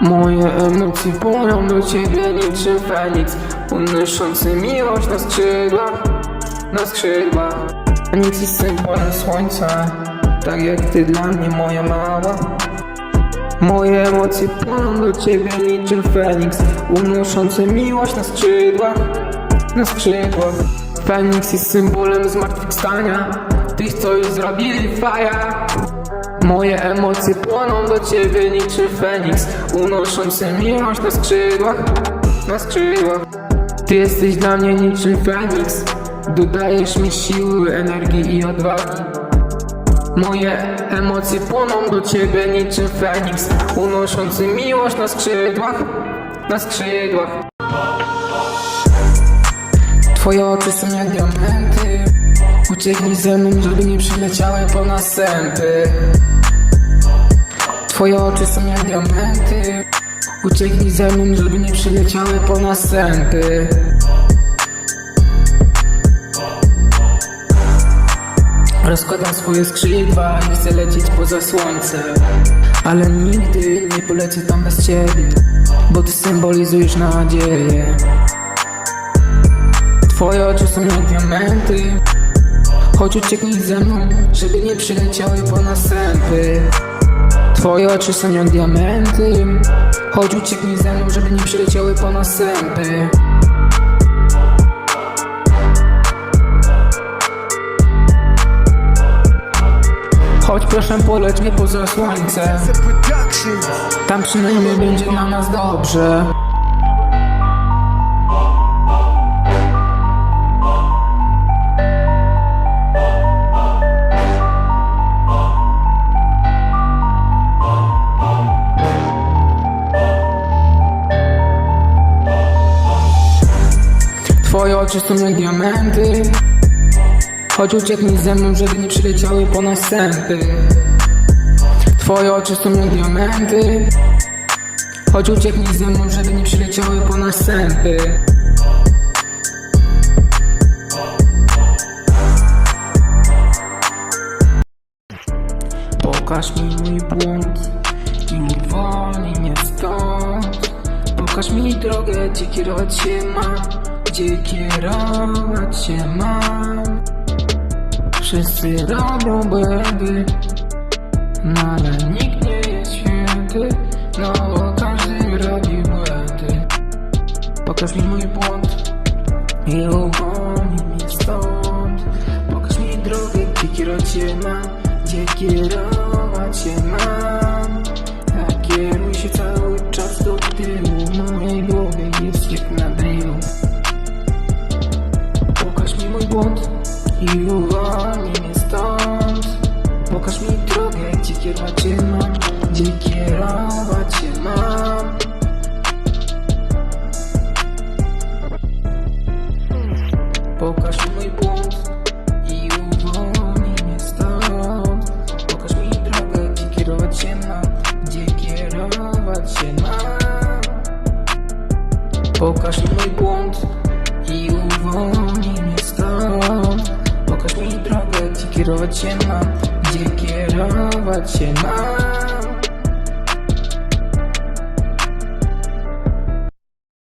Moje emocje płoną do ciebie niczym Feniks Unoszący miłość na skrzydłach Na skrzydłach Feniks jest symbolem słońca Tak jak ty dla mnie moja mała. Moje emocje płoną do ciebie niczym Feniks Unoszący miłość na skrzydłach Na skrzydłach Feniks jest symbolem zmartwychwstania. Tych co już zrobili faja Moje emocje płoną do ciebie niczym Feniks Unoszący miłość na skrzydłach Na skrzydłach. Ty jesteś dla mnie niczym Feniks Dodajesz mi siły, energii i odwagi. Moje emocje płoną do ciebie niczym Feniks Unoszący miłość na skrzydłach Na skrzydłach. Twoje oczy są jak diamenty Ucieknij ze mną, żeby nie przyleciały po nas sępy. Twoje oczy są jak diamenty. Ucieknij ze mną, żeby nie przyleciały po nas sępy. Rozkładam swoje skrzydła i chcę lecieć poza słońce. Ale nigdy nie polecę tam bez ciebie Bo ty symbolizujesz nadzieję. Twoje oczy są jak diamenty Chodź ucieknij ze mną, żeby nie przyleciały po nas Twoje oczy są jak diamenty. Chodź ucieknij ze mną, żeby nie przyleciały po nas sępy Chodź proszę poleć mnie poza słońce. Tam przynajmniej będzie dla nas dobrze oczy są jak diamenty. Chodź ucieknij ze mną, żeby nie przyleciały po nas sępy Twoje oczy są jak diamenty. Chodź ucieknij ze mną, żeby nie przyleciały po nas sępy Pokaż mi mój błąd i uwolnij mnie stąd Pokaż mi drogę, gdzie kierować się Gdzie kierować się mam. Wszyscy robią błędy No ale nikt nie jest święty No bo każdy robi błędy. Pokaż mi mój błąd i uwolnij mnie stąd. Pokaż mi drogę, gdzie kierować się mam Gdzie kierować się mam błąd i uwolnij mnie stąd. Pokaż mi drogę, gdzie kierować się mam Gdzie kierować się mam. Pokaż mi mój błąd i uwolnij mnie stąd. Pokaż mi drogę, gdzie kierować się mam Gdzie kierować się mam. Pokaż mi mój błąd i uwolnij Pokaż mi drogę, gdzie kierować się mam Gdzie kierować się mam